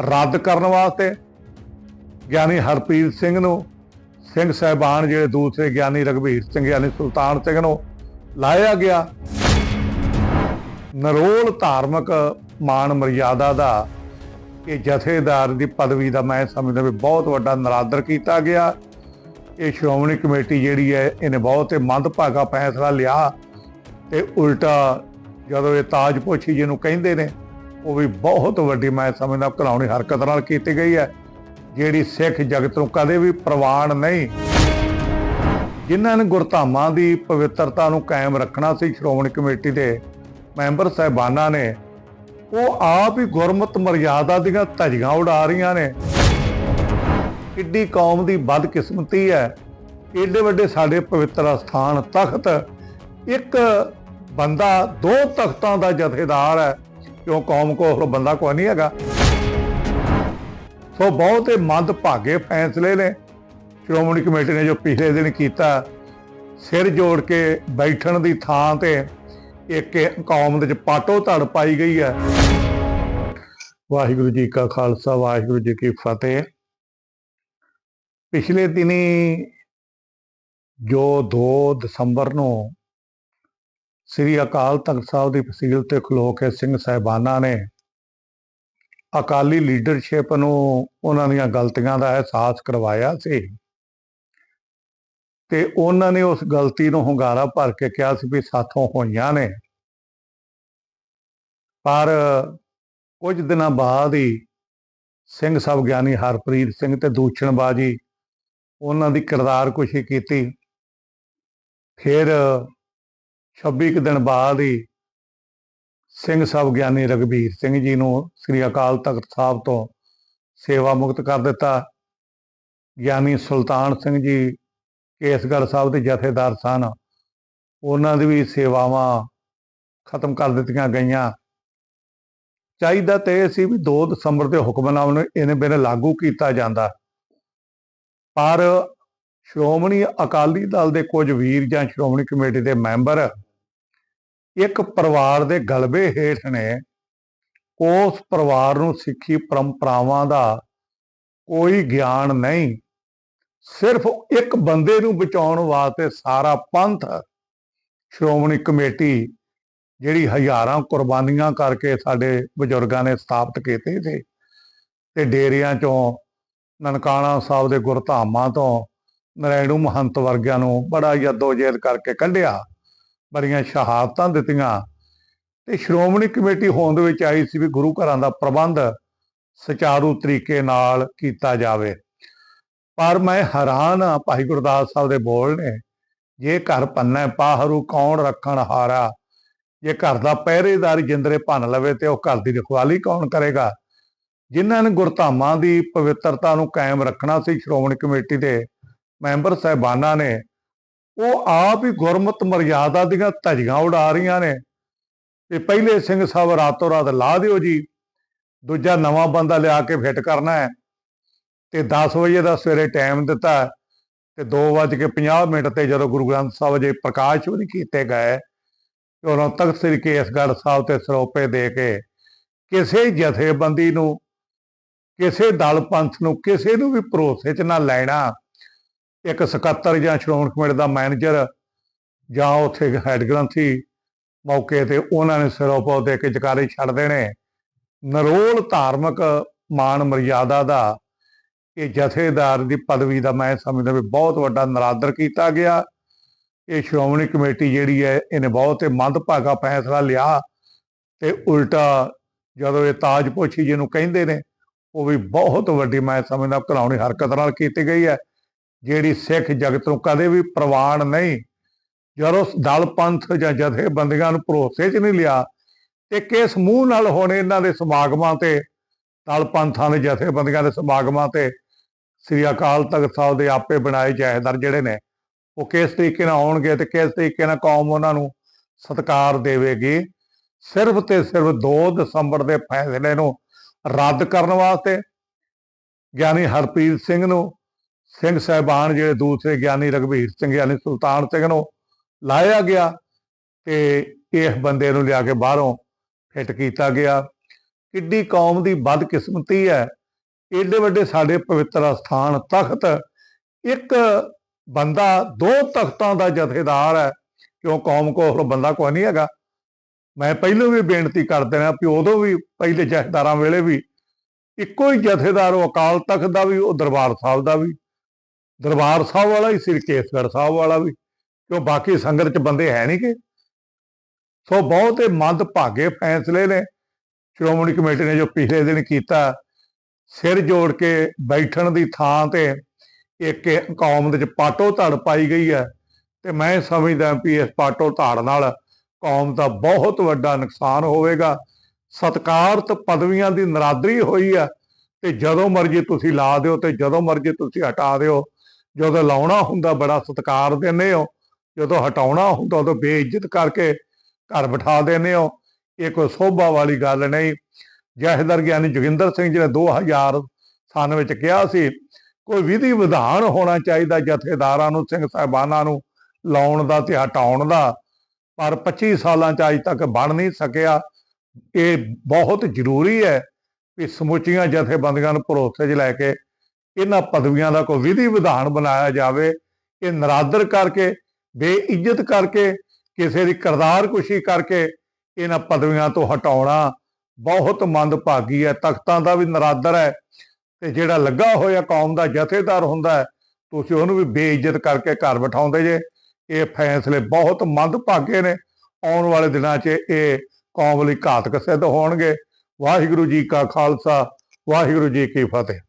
ਰੱਦ ਕਰਨ ਵਾਸਤੇ ਗਿਆਨੀ ਹਰਪ੍ਰੀਤ ਸਿੰਘ ਨੂੰ, ਸਿੰਘ ਸਾਹਿਬਾਨ ਜਿਹੜੇ ਦੂਸਰੇ ਗਿਆਨੀ ਰਗਵੀਰ ਸਿੰਘ, ਗਿਆਨੀ ਸੁਲਤਾਨ ਸਿੰਘ ਨੂੰ ਲਾਇਆ ਗਿਆ। ਨਰੋਲ ਧਾਰਮਿਕ ਮਾਨ ਮਰਿਆਦਾ ਦਾ ਇਹ ਜਥੇਦਾਰ ਦੀ ਪਦਵੀ ਦਾ ਮੈਂ ਸਮਝਦਾ ਵੀ ਬਹੁਤ ਵੱਡਾ ਨਰਾਦਰ ਕੀਤਾ ਗਿਆ। ਇਹ ਸ਼੍ਰੋਮਣੀ ਕਮੇਟੀ ਜਿਹੜੀ ਹੈ, ਇਹਨੇ ਬਹੁਤ ਹੀ ਮੰਦਭਾਗਾ ਫੈਸਲਾ ਲਿਆ ਤੇ ਉਲਟਾ ਜਦੋਂ ਇਹ ਤਾਜਪੋਸ਼ੀ ਜਿਹਨੂੰ ਕਹਿੰਦੇ ਨੇ ਉਹ ਵੀ ਬਹੁਤ ਵੱਡੀ, ਮੈਂ ਸਮਝਦਾ ਘਲਾਉਣੀ ਹਰਕਤ ਨਾਲ ਕੀਤੀ ਗਈ ਹੈ। ਜਿਹੜੀ ਸਿੱਖ ਜਗਤ ਨੂੰ ਕਦੇ ਵੀ ਪ੍ਰਵਾਨ ਨਹੀਂ। ਜਿਨ੍ਹਾਂ ਨੇ ਗੁਰਧਾਮਾਂ ਦੀ ਪਵਿੱਤਰਤਾ ਨੂੰ ਕਾਇਮ ਰੱਖਣਾ ਸੀ, ਸ਼੍ਰੋਮਣੀ ਕਮੇਟੀ ਦੇ ਮੈਂਬਰ ਸਾਹਿਬਾਨਾਂ ਨੇ, ਉਹ ਆਪ ਹੀ ਗੁਰਮਤ ਮਰਿਆਦਾ ਦੀਆਂ ਧਜੀਆਂ ਉਡਾ ਰਹੀਆਂ ਨੇ। ਕਿੱਡੀ ਕੌਮ ਦੀ ਬਦਕਿਸਮਤੀ ਹੈ। ਏਡੇ ਵੱਡੇ ਸਾਡੇ ਪਵਿੱਤਰ ਸਥਾਨ ਤਖਤ, ਇੱਕ ਬੰਦਾ ਦੋ ਤਖਤਾਂ ਦਾ ਜਥੇਦਾਰ ਹੈ। ਕਿਉਂ ਕੌਮ ਕੋਲ ਬੰਦਾ ਕੋਈ ਨਹੀਂ ਹੈਗਾ। ਸੋ ਬਹੁਤ ਹੀ ਮੰਦ ਭਾਗੇ ਫੈਸਲੇ ਨੇ। ਸ਼੍ਰੋਮਣੀ ਕਮੇਟੀ ਨੇ ਜੋ ਪਿਛਲੇ ਦਿਨ ਕੀਤਾ, ਸਿਰ ਜੋੜ ਕੇ ਬੈਠਣ ਦੀ ਥਾਂ ਤੇ ਇੱਕ ਕੌਮ ਦੇ ਵਿੱਚ ਪਾਟੋ ਧੜ ਪਾਈ ਗਈ ਹੈ। ਵਾਹਿਗੁਰੂ ਜੀ ਕਾ ਖਾਲਸਾ, ਵਾਹਿਗੁਰੂ ਜੀ ਕੀ ਫਤਿਹ। ਪਿਛਲੇ ਦਿਨੀ ਜੋ 2 ਦਸੰਬਰ ਨੂੰ ਸ੍ਰੀ ਅਕਾਲ ਤਖਤ ਸਾਹਿਬ ਦੀ ਫਸੀਲ ਤੇ ਖਲੋ ਕੇ ਸਿੰਘ ਸਾਹਿਬਾਨਾਂ ਨੇ ਅਕਾਲੀ ਲੀਡਰਸ਼ਿਪ ਨੂੰ ਉਹਨਾਂ ਦੀਆਂ ਗਲਤੀਆਂ ਦਾ ਅਹਿਸਾਸ ਕਰਵਾਇਆ ਸੀ। ਤੇ ਉਹਨਾਂ ਨੇ ਉਸ ਗਲਤੀ ਨੂੰ ਹੁੰਗਾਰਾ ਭਰ ਕੇ ਕਿਹਾ ਸੀ ਵੀ ਸਾਥੋਂ ਹੋਈਆਂ ਨੇ। ਪਰ ਕੁਝ ਦਿਨਾਂ ਬਾਅਦ ਹੀ ਸਿੰਘ ਸਾਹਿਬ ਗਿਆਨੀ ਹਰਪ੍ਰੀਤ ਸਿੰਘ ਤੇ ਦੂਸ਼ਣਬਾਜੀ ਉਹਨਾਂ ਦੀ ਕਿਰਦਾਰ ਕੁਸ਼ੀ ਕੀਤੀ। ਫਿਰ 26 ਕੁ ਦਿਨ ਬਾਅਦ ਹੀ ਸਿੰਘ ਸਾਹਿਬ ਗਿਆਨੀ ਰਗਵੀਰ ਸਿੰਘ ਜੀ ਨੂੰ ਸ੍ਰੀ ਅਕਾਲ ਤਖਤ ਸਾਹਿਬ ਤੋਂ ਸੇਵਾ ਮੁਕਤ ਕਰ ਦਿੱਤਾ। ਗਿਆਨੀ ਸੁਲਤਾਨ ਸਿੰਘ ਜੀ ਕੇਸਗੜ੍ਹ ਸਾਹਿਬ ਦੇ ਜਥੇਦਾਰ ਸਨ। ਉਹਨਾਂ ਦੀ ਵੀ ਸੇਵਾਵਾਂ ਖਤਮ ਕਰ ਦਿੱਤੀਆਂ ਗਈਆਂ। ਚਾਹੀਦਾ ਤੇ ਇਹ ਸੀ ਵੀ 2 ਦਸੰਬਰ ਦੇ ਹੁਕਮਨਾਮੇ ਨੂੰ ਇਹਨੇ ਬਿਨ ਲਾਗੂ ਕੀਤਾ ਜਾਂਦਾ। ਪਰ ਸ਼੍ਰੋਮਣੀ ਅਕਾਲੀ ਦਲ ਦੇ ਕੁਝ ਵੀਰ ਜਾਂ ਸ਼੍ਰੋਮਣੀ ਕਮੇਟੀ ਦੇ ਮੈਂਬਰ ਇੱਕ ਪਰਿਵਾਰ ਦੇ ਗਲਬੇ ਹੇਠ ਨੇ। ਉਸ ਪਰਿਵਾਰ ਨੂੰ ਸਿੱਖੀ ਪਰੰਪਰਾਵਾਂ ਦਾ ਕੋਈ ਗਿਆਨ ਨਹੀਂ। ਸਿਰਫ ਇੱਕ ਬੰਦੇ ਨੂੰ ਬਚਾਉਣ ਵਾਸਤੇ ਸਾਰਾ ਪੰਥ ਸ਼੍ਰੋਮਣੀ ਕਮੇਟੀ ਜਿਹੜੀ ਹਜ਼ਾਰਾਂ ਕੁਰਬਾਨੀਆਂ ਕਰਕੇ ਸਾਡੇ ਬਜ਼ੁਰਗਾਂ ਨੇ ਸਥਾਪਿਤ ਕੀਤੇ ਸੀ ਤੇ ਡੇਰਿਆਂ ਚੋਂ, ਨਨਕਾਣਾ ਸਾਹਿਬ ਦੇ ਗੁਰਧਾਮਾਂ ਤੋਂ, ਨਰੈਣੂ ਮਹੰਤ ਵਰਗਿਆਂ ਨੂੰ ਬੜਾ ਯਦੋਜਹਿਦ ਕਰਕੇ ਕੱਢਿਆ। ਬੜੀਆਂ ਸ਼ਹਾਦਤਾਂ ਦਿੱਤੀਆਂ। ਤੇ ਸ਼੍ਰੋਮਣੀ ਕਮੇਟੀ ਹੋਂਦ ਵਿੱਚ ਆਈ ਸੀ ਵੀ ਗੁਰੂ ਘਰਾਂ ਦਾ ਪ੍ਰਬੰਧ ਸੁਚਾਰੂ ਤਰੀਕੇ ਨਾਲ ਕੀਤਾ ਜਾਵੇ। ਪਰ ਮੈਂ ਹੈਰਾਨ ਆ ਭਾਈ ਗੁਰਦਾਸ ਸਾਹਿਬ ਦੇ ਬੋਲ ਨੇ, ਜੇ ਘਰ ਪੰਨਾ ਪਾਹਰੂ ਕੌਣ ਰੱਖਣ ਹਾਰਾ? ਜੇ ਘਰ ਦਾ ਪਹਿਰੇਦਾਰ ਜਿੰਦਰੇ ਭੰਨ ਲਵੇ ਤੇ ਉਹ ਘਰ ਦੀ ਰਖਵਾਲੀ ਕੌਣ ਕਰੇਗਾ? ਜਿਨ੍ਹਾਂ ਨੇ ਗੁਰਧਾਮਾਂ ਦੀ ਪਵਿੱਤਰਤਾ ਨੂੰ ਕਾਇਮ ਰੱਖਣਾ ਸੀ ਸ਼੍ਰੋਮਣੀ ਕਮੇਟੀ ਦੇ ਮੈਂਬਰ ਸਾਹਿਬਾਨਾਂ ਨੇ ਉਹ ਆਪ ਹੀ ਗੁਰਮਤ ਮਰਿਆਦਾ ਦੀਆਂ ਧਜੀਆਂ ਉਡਾ ਰਹੀਆਂ ਨੇ। ਤੇ ਪਹਿਲੇ ਸਿੰਘ ਸਾਹਿਬ ਰਾਤੋਂ ਰਾਤ ਲਾ ਦਿਓ ਜੀ, ਦੂਜਾ ਨਵਾਂ ਬੰਦਾ ਲਿਆ ਕੇ ਫਿੱਟ ਕਰਨਾ ਹੈ। ਤੇ 10 ਵਜੇ ਦਾ ਸਵੇਰੇ ਟਾਈਮ ਦਿੱਤਾ ਤੇ 2:50 ਮਿੰਟ ਤੇ ਜਦੋਂ ਗੁਰੂ ਗ੍ਰੰਥ ਸਾਹਿਬ ਜੀ ਪ੍ਰਕਾਸ਼ ਵੀ ਕੀਤੇ ਗਏ, ਤੇ ਉਹਨਾਂ ਤਖਤ ਸ੍ਰੀ ਕੇਸਗੜ੍ਹ ਸਾਹਿਬ ਤੇ ਸਰੋਪੇ ਦੇ ਕੇ ਕਿਸੇ ਜਥੇਬੰਦੀ ਨੂੰ, ਕਿਸੇ ਦਲ ਪੰਥ ਨੂੰ, ਕਿਸੇ ਨੂੰ ਵੀ ਭਰੋਸੇ 'ਚ ਨਾ ਲੈਣਾ। ਇੱਕ ਸਕੱਤਰ ਜਾਂ ਸ਼੍ਰੋਮਣੀ ਕਮੇਟੀ ਦਾ ਮੈਨੇਜਰ ਜਾਂ ਉੱਥੇ ਹੈੱਡ ਗ੍ਰੰਥੀ ਮੌਕੇ ਤੇ ਉਹਨਾਂ ਨੇ ਸਰੋਪੋ ਦੇ ਕੇ ਜਕਾਰੇ ਛੱਡ ਦੇਣੇ। ਨਰੋਲ ਧਾਰਮਿਕ ਮਾਨ ਮਰਿਆਦਾ ਦਾ ਇਹ ਜਥੇਦਾਰ ਦੀ ਪਦਵੀ ਦਾ ਮੈਂ ਸਮਝਦਾ ਵੀ ਬਹੁਤ ਵੱਡਾ ਨਰਾਦਰ ਕੀਤਾ ਗਿਆ। ਇਹ ਸ਼੍ਰੋਮਣੀ ਕਮੇਟੀ ਜਿਹੜੀ ਹੈ, ਇਹਨੇ ਬਹੁਤ ਹੀ ਮੰਦਭਾਗਾ ਫੈਸਲਾ ਲਿਆ ਤੇ ਉਲਟਾ ਜਦੋਂ ਇਹ ਤਾਜਪੋਸ਼ੀ ਜਿਹਨੂੰ ਕਹਿੰਦੇ ਨੇ, ਉਹ ਵੀ ਬਹੁਤ ਵੱਡੀ ਮੈਂ ਸਮਝਦਾ ਘਲਾਉਣੀ ਹਰਕਤ ਨਾਲ ਕੀਤੀ ਗਈ ਹੈ। ਜਿਹੜੀ ਸਿੱਖ ਜਗਤ ਨੂੰ ਕਦੇ ਵੀ ਪ੍ਰਵਾਨ ਨਹੀਂ, ਜਦੋਂ ਦਲ ਪੰਥ ਜਾਂ ਜਥੇਬੰਦੀਆਂ ਨੂੰ ਭਰੋਸੇ 'ਚ ਨਹੀਂ ਲਿਆ ਤੇ ਕਿਸ ਮੂੰਹ ਨਾਲ ਹੁਣ ਇਹਨਾਂ ਦੇ ਸਮਾਗਮਾਂ ਤੇ, ਦਲ ਪੰਥਾਂ ਦੇ ਜਥੇਬੰਦੀਆਂ ਦੇ ਸਮਾਗਮਾਂ ਤੇ ਸ੍ਰੀ ਅਕਾਲ ਤਖਤ ਸਾਹਿਬ ਦੇ ਆਪੇ ਬਣਾਏ ਜਾਇਦਾਰ ਜਿਹੜੇ ਨੇ, ਉਹ ਕਿਸ ਤਰੀਕੇ ਨਾਲ ਆਉਣਗੇ ਤੇ ਕਿਸ ਤਰੀਕੇ ਨਾਲ ਕੌਮ ਉਹਨਾਂ ਨੂੰ ਸਤਿਕਾਰ ਦੇਵੇਗੀ? ਸਿਰਫ ਤੇ ਸਿਰਫ 2 ਦਸੰਬਰ ਦੇ ਫੈਸਲੇ ਨੂੰ ਰੱਦ ਕਰਨ ਵਾਸਤੇ ਗਿਆਨੀ ਹਰਪ੍ਰੀਤ ਸਿੰਘ ਨੂੰ ਸਿੰਘ ਸਾਹਿਬਾਨ ਜਿਹੜੇ ਦੂਸਰੇ ਗਿਆਨੀ ਰਗਵੀਰ ਸਿੰਘ ਯਾਨੀ ਸੁਲਤਾਨ ਸਿੰਘ ਨੂੰ ਲਾਇਆ ਗਿਆ ਤੇ ਇਸ ਬੰਦੇ ਨੂੰ ਲਿਆ ਕੇ ਬਾਹਰੋਂ ਫਿੱਟ ਕੀਤਾ ਗਿਆ। ਕਿੱਡੀ ਕੌਮ ਦੀ ਬਦਕਿਸਮਤੀ ਹੈ। ਏਡੇ ਵੱਡੇ ਸਾਡੇ ਪਵਿੱਤਰ ਸਥਾਨ ਤਖਤ ਇੱਕ ਬੰਦਾ ਦੋ ਤਖਤਾਂ ਦਾ ਜਥੇਦਾਰ ਹੈ, ਕਿਉਂ ਕੌਮ ਕੋ ਹੋਰ ਬੰਦਾ ਕੋਈ ਨਹੀਂ ਹੈਗਾ। ਮੈਂ ਪਹਿਲਾਂ ਵੀ ਬੇਨਤੀ ਕਰ ਦੇਣਾ ਵੀ ਉਦੋਂ ਵੀ ਪਹਿਲੇ ਜਥੇਦਾਰਾਂ ਵੇਲੇ ਵੀ ਇੱਕੋ ਹੀ ਜਥੇਦਾਰ ਉਹ ਅਕਾਲ ਤਖਤ ਦਾ ਵੀ, ਉਹ ਦਰਬਾਰ ਸਾਹਿਬ ਦਾ ਵੀ। ਦਰਬਾਰ ਸਾਹਿਬ ਵਾਲਾ ਹੀ ਸ੍ਰੀ ਕੇਸਗੜ੍ਹ ਸਾਹਿਬ ਵਾਲਾ ਵੀ, ਕਿਉਂ ਬਾਕੀ ਸੰਗਤ ਚ ਬੰਦੇ ਹੈ ਨਹੀਂ ਕਿ ਸੋ ਬਹੁਤੇ ਹੀ ਮੰਦ ਭਾਗੇ ਫੈਸਲੇ ਨੇ। ਸ਼੍ਰੋਮਣੀ ਕਮੇਟੀ ਨੇ ਜੋ ਪਿਛਲੇ ਦਿਨ ਕੀਤਾ, ਸਿਰ ਜੋੜ ਕੇ ਬੈਠਣ ਦੀ ਥਾਂ ਤੇ ਇੱਕ ਕੌਮ ਦੇ ਵਿੱਚ ਪਾਟੋ ਧੜ ਪਾਈ ਗਈ ਹੈ। ਤੇ ਮੈਂ ਸਮਝਦਾ ਵੀ ਇਸ ਪਾਟੋ ਧੜ ਨਾਲ ਕੌਮ ਦਾ ਬਹੁਤ ਵੱਡਾ ਨੁਕਸਾਨ ਹੋਵੇਗਾ। ਸਤਕਾਰਤ ਪਦਵੀਆਂ ਦੀ ਨਰਾਦਰੀ ਹੋਈ ਆ, ਤੇ ਜਦੋਂ ਮਰਜ਼ੀ ਤੁਸੀਂ ਲਾ ਦਿਓ ਤੇ ਜਦੋਂ ਮਰਜ਼ੀ ਤੁਸੀਂ ਹਟਾ ਦਿਓ ਜਦੋਂ ਲਾਉਣਾ ਹੁੰਦਾ ਬੜਾ ਸਤਿਕਾਰ ਦਿੰਦੇ ਹੋ, ਜਦੋਂ ਹਟਾਉਣਾ ਹੁੰਦਾ ਉਦੋਂ ਬੇਇੱਜ਼ਤ ਕਰਕੇ ਘਰ ਬਿਠਾ ਦਿੰਦੇ ਹੋ, ਇਹ ਕੋਈ ਸੋਭਾ ਵਾਲੀ ਗੱਲ ਨਹੀਂ। ਜਹਦਰ ਗਿਆਨੀ ਜੋਗਿੰਦਰ ਸਿੰਘ ਜੀ ਨੇ 2000 ਸਨ ਵਿੱਚ ਕਿਹਾ ਸੀ, ਕੋਈ ਵਿਧੀ ਵਿਧਾਨ ਹੋਣਾ ਚਾਹੀਦਾ ਜਥੇਦਾਰਾਂ ਨੂੰ, ਸਿੰਘ ਸਾਹਿਬਾਨਾਂ ਨੂੰ ਲਾਉਣ ਦਾ ਤੇ ਹਟਾਉਣ ਦਾ, ਪਰ 25 ਸਾਲਾਂ ਚ ਅਜ ਤੱਕ ਬਣ ਨਹੀਂ ਸਕਿਆ। ਇਹ ਬਹੁਤ ਜ਼ਰੂਰੀ ਹੈ ਕਿ ਸਮੁੱਚੀਆਂ ਜਥੇਬੰਦੀਆਂ ਨੂੰ ਭਰੋਸੇ 'ਚ ਲੈ ਕੇ ਇਹਨਾਂ ਪਦਵੀਆਂ ਦਾ ਕੋਈ ਵਿਧੀ ਵਿਧਾਨ ਬਣਾਇਆ ਜਾਵੇ, ਇਹ ਨਰਾਦਰ ਕਰਕੇ, ਬੇਇੱਜ਼ਤ ਕਰਕੇ, ਕਿਸੇ ਦੀ ਕਰਤਾਰ ਕੁਸ਼ੀ ਕਰਕੇ ਇਹਨਾਂ ਪਦਵੀਆਂ ਤੋਂ ਹਟਾਉਣਾ ਬਹੁਤ ਮੰਦਭਾਗੀ ਹੈ, ਤਖਤਾਂ ਦਾ ਵੀ ਨਰਾਦਰ ਹੈ ਤੇ ਜਿਹੜਾ ਲੱਗਾ ਹੋਇਆ ਕੌਮ ਦਾ ਜਥੇਦਾਰ ਹੁੰਦਾ ਹੈ, ਤੁਸੀਂ ਉਹਨੂੰ ਵੀ ਬੇਇੱਜ਼ਤ ਕਰਕੇ ਘਰ ਬਿਠਾਉਂਦੇ ਜੇ। ਇਹ ਫੈਸਲੇ ਬਹੁਤ ਮੰਦਭਾਗੇ ਨੇ, ਆਉਣ ਵਾਲੇ ਦਿਨਾਂ 'ਚ ਇਹ ਕੌਮ ਲਈ ਘਾਤਕ ਸਿੱਧ ਹੋਣਗੇ। ਵਾਹਿਗੁਰੂ ਜੀ ਕਾ ਖਾਲਸਾ, ਵਾਹਿਗੁਰੂ ਜੀ ਕੀ ਫਤਿਹ।